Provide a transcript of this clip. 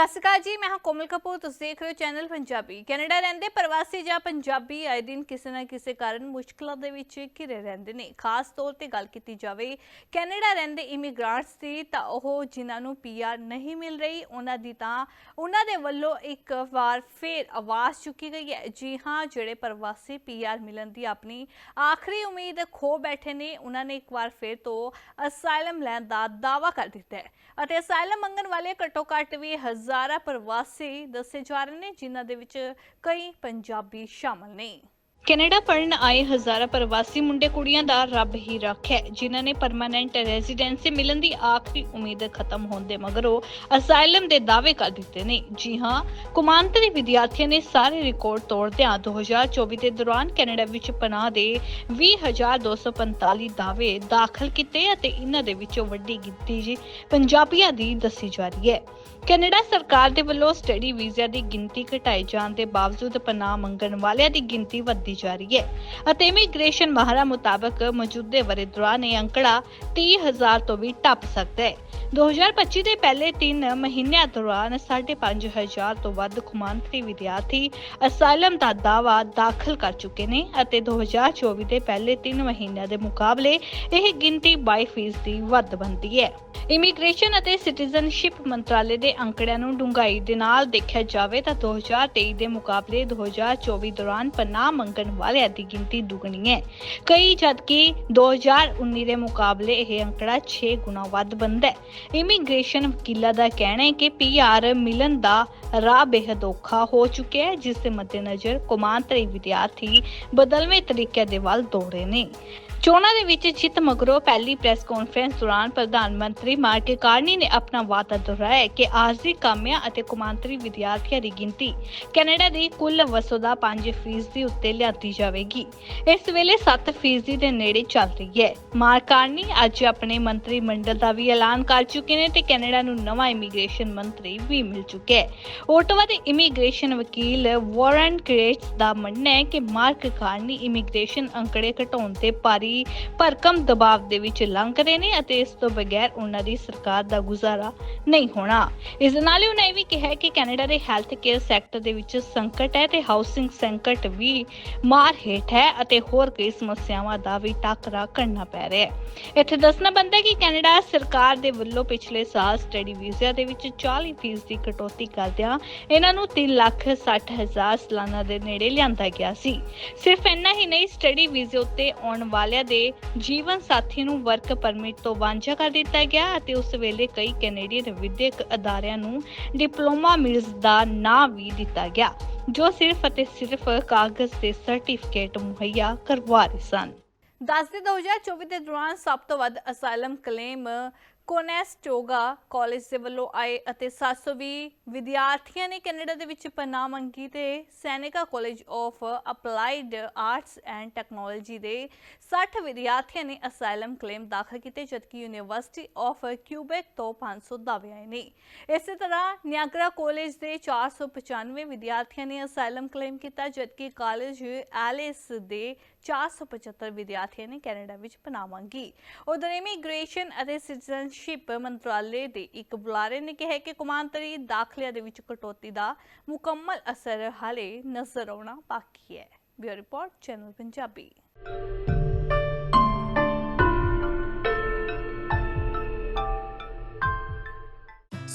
ਸਤਿ ਸ਼੍ਰੀ ਅਕਾਲ ਜੀ, ਮੈਂ ਹਾਂ ਕੋਮਲ ਕਪੂਰ, ਤੁਸੀਂ ਦੇਖ ਰਹੇ ਹੋ ਚੈਨਲ ਪੰਜਾਬੀ। ਕੈਨੇਡਾ ਰਹਿੰਦੇ ਪ੍ਰਵਾਸੀ ਜਾਂ ਪੰਜਾਬੀ ਆਏ ਦਿਨ ਕਿਸੇ ਨਾ ਕਿਸੇ ਕਾਰਨ ਮੁਸ਼ਕਲਾਂ ਦੇ ਵਿੱਚ ਘਿਰੇ ਰਹਿੰਦੇ ਨੇ। ਖਾਸ ਤੌਰ ਤੇ ਗੱਲ ਕੀਤੀ ਜਾਵੇ, ਕੈਨੇਡਾ ਰਹਿੰਦੇ ਇਮੀਗ੍ਰਾਂਟਸ ਦੀ ਤਾਂ ਉਹ ਜਿਨ੍ਹਾਂ ਨੂੰ ਪੀਆਰ ਨਹੀਂ ਮਿਲ ਰਹੀ, ਉਹਨਾਂ ਦੀ ਤਾਂ ਉਹਨਾਂ ਦੇ ਵੱਲੋਂ ਇੱਕ ਵਾਰ ਫੇਰ ਆਵਾਜ਼ ਚੁੱਕੀ ਗਈ ਹੈ। ਜੀ ਹਾਂ, ਜਿਹੜੇ ਪ੍ਰਵਾਸੀ ਪੀਆਰ ਮਿਲਣ ਦੀ ਆਪਣੀ ਆਖਰੀ ਉਮੀਦ ਖੋ ਬੈਠੇ ਨੇ, ਉਹਨਾਂ ਨੇ ਇੱਕ ਵਾਰ ਫੇਰ ਤੋਂ ਅਸਾਈਲਮ ਲੈਣ ਦਾ ਦਾਅਵਾ ਕਰ ਦਿੱਤਾ ਹੈ। ਅਤੇ ਅਸਾਈਲਮ ਮੰਗਣ ਵਾਲੇ ਘੱਟੋ ਘੱਟ ਵੀ ਹਜ਼ਾਰਾਂ ਪ੍ਰਵਾਸੀ ਦੱਸੇ ਜਾ ਰਹੇ ਨੇ ਜਿਨ੍ਹਾਂ ਦੇ ਵਿੱਚ ਕਈ ਪੰਜਾਬੀ ਸ਼ਾਮਲ ਨੇ। ਕੈਨੇਡਾ ਪੜਨ ਆਏ ਹਜ਼ਾਰਾਂ ਪ੍ਰਵਾਸੀ ਮੁੰਡੇ ਕੁੜੀਆਂ ਦਾ ਰੱਬ ਹੀ ਰੱਖਿਆ। ਹੈ, ਜਿਨ੍ਹਾਂ ਨੇ ਪਰਮਾਨੈਂਟ ਰੈਜ਼ੀਡੈਂਸੀ ਮਿਲਣ ਦੀ ਆਖਰੀ ਉਮੀਦ ਖਤਮ ਹੋਣ ਦੇ ਮਗਰੋਂ ਅਸਾਈਲਮ ਦੇ ਦਾਅਵੇ ਕਰ ਦਿੱਤੇ ਨੇ। ਜੀ ਹਾਂ ਕੁਮਾਂਤਰੀ ਵਿਦਿਆਰਥੀਆਂ ਨੇ ਸਾਰੇ ਰਿਕਾਰਡ ਤੋੜਦਿਆਂ 2024 ਦੇ ਦੌਰਾਨ ਕੈਨੇਡਾ ਵਿੱਚ ਪਨਾਹ ਦੇ 20245 ਦਾਅਵੇ ਦਾਖਲ ਕੀਤੇ ਅਤੇ ਇਹਨਾਂ ਦੇ ਵਿੱਚੋਂ ਵੱਡੀ ਗਿਣਤੀ ਪੰਜਾਬੀਆਂ ਦੀ ਦੱਸੀ ਜਾ ਰਹੀ ਹੈ। ਕੈਨੇਡਾ ਸਰਕਾਰ ਦੇ ਵੱਲੋਂ ਸਟੱਡੀ ਵੀਜ਼ਾ ਦੀ ਗਿਣਤੀ ਘਟਾਏ ਜਾਣ ਦੇ ਬਾਵਜੂਦ ਪਨਾਹ ਮੰਗਣ ਵਾਲਿਆਂ ਦੀ ਗਿਣਤੀ ਵੱਧਦੀ ਜਾ ਰਹੀ ਹੈ। ਅਤੇ ਇਮੀਗ੍ਰੇਸ਼ਨ ਮਾਹਰਾਂ ਮੁਤਾਬਕ ਮੌਜੂਦੇ ਵਰੇ ਦੌਰਾਨ ਇਹ ਅੰਕੜਾ 30000 ਤੋਂ ਵੀ ਟੱਪ ਸਕਦਾ ਹੈ। 2025 ਦੇ ਪਹਿਲੇ 3 ਮਹੀਨਿਆਂ ਦੌਰਾਨ 5500 ਤੋਂ ਵੱਧ ਕੁਮਾਂਤਰੀ ਵਿਦਿਆਰਥੀ ਅਸਾਈਲਮ ਦਾ ਦਾਅਵਾ ਦਾਖਲ ਕਰ ਚੁੱਕੇ ਨੇ ਅਤੇ 2024 ਦੇ ਪਹਿਲੇ 3 ਮਹੀਨਿਆਂ ਦੇ ਮੁਕਾਬਲੇ ਇਹ ਗਿਣਤੀ 22% ਦੀ ਵੱਧ ਬਣਦੀ ਹੈ। ਇਮੀਗ੍ਰੇਸ਼ਨ ਅਤੇ ਸਿਟੀਜ਼ਨਸ਼ਿਪ ਮੰਤਰਾਲੇ ਦੇ ਅੰਕੜਿਆਂ ਨੂੰ ਡੂੰਘਾਈ ਦੇ ਨਾਲ ਦੇਖਿਆ ਜਾਵੇ ਤਾਂ 2023 ਦੇ ਮੁਕਾਬਲੇ 2024 ਦੌਰਾਨ ਪਨਾਹ ਮੰਗਣ ਵਾਲਿਆਂ ਦੀ ਗਿਣਤੀ ਦੁੱਗਣੀ ਹੈ। ਕਈ ਜਦਕਿ 2019 ਦੇ ਮੁਕਾਬਲੇ ਇਹ ਅੰਕੜਾ 6 ਗੁਣਾ ਵੱਧ ਬਣਦਾ ਹੈ। ਇਮੀਗ੍ਰੇਸ਼ਨ ਵਕੀਲਾਂ ਦਾ ਕਹਿਣਾ ਹੈ ਕਿ ਪੀਆਰ ਮਿਲਣ ਦਾ ਰਾਹ ਬੇਹਦ ਔਖਾ ਹੋ ਚੁੱਕਿਆ ਹੈ, ਜਿਸ ਦੇ ਮੱਦੇਨਜ਼ਰ ਕੌਮਾਂਤਰੀ ਵਿਦਿਆਰਥੀ ਬਦਲਵੇਂ ਤਰੀਕਿਆਂ ਦੇ ਵੱਲ ਦੌੜ ਰਹੇ ਨੇ। ਚੋਣਾਂ ਦੇ ਵਿੱਚ ਜਿੱਤ ਮਗਰੋਂ ਪਹਿਲੀ ਪ੍ਰੈਸ ਕਾਨਫਰੰਸ ਦੌਰਾਨ ਪ੍ਰਧਾਨ ਮੰਤਰੀ ਮਾਰਕ ਕਾਰਨੀ ਨੇ ਆਪਣਾ ਵਾਅਦਾ ਦੁਹਰਾਇਆ ਕਿ ਆਰਜ਼ੀ ਕਾਮਿਆਂ ਅਤੇ ਕੌਮਾਂਤਰੀ ਵਿਦਿਆਰਥੀਆਂ ਦੀ ਗਿਣਤੀ ਕੈਨੇਡਾ ਦੀ ਕੁੱਲ ਵਸੋਂ ਦਾ 5% ਦੇ ਉੱਤੇ ਲਿਆਂਦੀ ਜਾਵੇਗੀ। ਇਸ ਵੇਲੇ 7% ਦੇ ਨੇੜੇ ਚੱਲ ਰਹੀ ਹੈ। ਮਾਰਕ ਕਾਰਨੀ ਅੱਜ ਆਪਣੇ ਮੰਤਰੀ ਮੰਡਲ ਦਾ ਵੀ ਐਲਾਨ ਕਰ ਚੁੱਕੇ ਨੇ ਤੇ ਕੈਨੇਡਾ ਨੂੰ ਨਵਾਂ ਇਮੀਗ੍ਰੇਸ਼ਨ ਮੰਤਰੀ ਵੀ ਮਿਲ ਚੁੱਕਿਆ ਹੈ। ਓਟਵਾ ਦੇ ਇਮੀਗ੍ਰੇਸ਼ਨ ਵਕੀਲ ਵਾਰਨ ਕ੍ਰੇਟਸ ਦਾ ਮੰਨਣਾ ਹੈ ਕਿ ਮਾਰਕ ਕਾਰਨੀ ਇਮੀਗ੍ਰੇਸ਼ਨ ਅੰਕੜੇ ਘਟਾਉਣ ਤੇ ਭਾਰੀ ਭਰਕਮ ਦਬਾਅ ਦੇ ਵਿੱਚ ਲੰਘ ਰਹੇ ਨੇ ਅਤੇ ਇਸ ਤੋਂ ਬਗੈਰ ਉਹਨਾਂ ਦੀ ਸਰਕਾਰ ਦਾ ਗੁਜ਼ਾਰਾ ਨਹੀਂ ਹੋਣਾ। ਇਸ ਦੇ ਨਾਲ ਹੀ ਉਹਨਾਂ ਇਹ ਵੀ ਕਿਹਾ ਕਿ ਕੈਨੇਡਾ ਦੇ ਹੈਲਥ ਕੇਅਰ ਸੈਕਟਰ ਦੇ ਵਿੱਚ ਸੰਕਟ ਹੈ ਤੇ ਹਾਊਸਿੰਗ ਸੰਕਟ ਵੀ ਮਾਰ ਹੇਠ ਹੈ ਅਤੇ ਹੋਰ ਕਈ ਸਮੱਸਿਆਵਾਂ ਦਾ ਵੀ ਟਾਕਰਾ ਕਰਨਾ ਪੈ ਰਿਹਾ ਹੈ। ਇੱਥੇ ਦੱਸਣਾ ਬਣਦਾ ਕਿ ਕੈਨੇਡਾ ਸਰਕਾਰ ਦੇ ਵੱਲੋਂ ਪਿਛਲੇ ਸਾਲ ਸਟੱਡੀ ਵੀਜ਼ਾ ਦੇ ਵਿੱਚ 40% ਦੀ ਕਟੌਤੀ ਕਰਦਿਆਂ ਇਹਨਾਂ ਨੂੰ 3 ਲੱਖ 60 ਹਜ਼ਾਰ ਸਾਲਾਨਾ ਦੇ ਨੇੜੇ ਲਿਆਂਦਾ ਗਿਆ ਸੀ। ਸਿਰਫ ਇੰਨਾ ਹੀ ਨਹੀਂ, ਸਟੱਡੀ ਵੀਜ਼ੇ ਉੱਤੇ ਆਉਣ ਵਾਲਿਆਂ ਦੇ ਜੀਵਨ ਸਾਥੀ ਨੂੰ ਵਰਕ ਪਰਮਿਟ ਤੋਂ ਵਾਂਝਾ ਕਰ ਦਿੱਤਾ ਗਿਆ ਅਤੇ ਉਸ ਵੇਲੇ ਕਈ ਕੈਨੇਡੀਅਨ ਵਿਦਿਅਕ ਅਦਾਰਿਆਂ ਨੂੰ ਡਿਪਲੋਮਾ ਮਿਲਸ ਦਾ ਨਾਂ ਵੀ ਦਿੱਤਾ ਗਿਆ, ਜੋ ਸਿਰਫ ਅਤੇ ਸਿਰਫ ਕਾਗਜ਼ ਤੇ ਸਰਟੀਫਿਕੇਟ ਮੁਹੱਈਆ ਕਰਵਾ ਰਹੇ ਸਨ। ਦੱਸਦੇ 2024 ਦੇ ਦੌਰਾਨ ਸਭ ਤੋਂ ਵੱਧ ਅਸਾਈਲਮ ਕਲੇਮ ਕੋਨੈਸਟੋਗਾ ਕਾਲਜ ਦੇ ਵੱਲੋਂ ਆਏ ਅਤੇ 720 ਵਿਦਿਆਰਥੀਆਂ ਨੇ ਕੈਨੇਡਾ ਦੇ ਵਿੱਚ ਪਨਾਹ ਮੰਗੀ ਤੇ Seneca college of applied arts and technology ਦੇ 60 ਵਿਦਿਆਰਥੀਆਂ ਨੇ ਅਸਾਈਲਮ ਕਲੇਮ ਦਾਖਲ ਕੀਤੇ, ਜਦਕਿ ਯੂਨੀਵਰਸਿਟੀ ਆਫ ਕਿਊਬੈਕ ਤੋਂ 500 ਦਾਅਵੇ ਆਏ ਨੇ। ਇਸੇ ਤਰ੍ਹਾਂ ਨਿਆਗਰਾ ਕਾਲਜ ਦੇ 495 ਵਿਦਿਆਰਥੀਆਂ ਨੇ ਅਸਾਈਲਮ ਕਲੇਮ ਕੀਤਾ, ਜਦਕਿ ਕਾਲਜ ਐਲਿਸ ਦੇ 475 ਵਿਦਿਆਰਥੀਆਂ ਨੇ ਕੈਨੇਡਾ ਵਿੱਚ ਪਨਾਵਾਂਗੀ ਉਧਰ ਇਮੀਗ੍ਰੇਸ਼ਨ ਅਤੇ ਸਿਟੀਜ਼ਨਸ਼ਿਪ ਮੰਤਰਾਲੇ ਦੇ ਇੱਕ ਬੁਲਾਰੇ ਨੇ ਕਿਹਾ ਕਿ ਕੌਮਾਂਤਰੀ ਦਾਖਲਿਆਂ ਦੇ ਵਿੱਚ ਕਟੌਤੀ ਦਾ ਮੁਕੰਮਲ ਅਸਰ ਹਾਲੇ ਨਜ਼ਰ ਆਉਣਾ ਬਾਕੀ ਹੈ। Bureau report, channel Punjabi.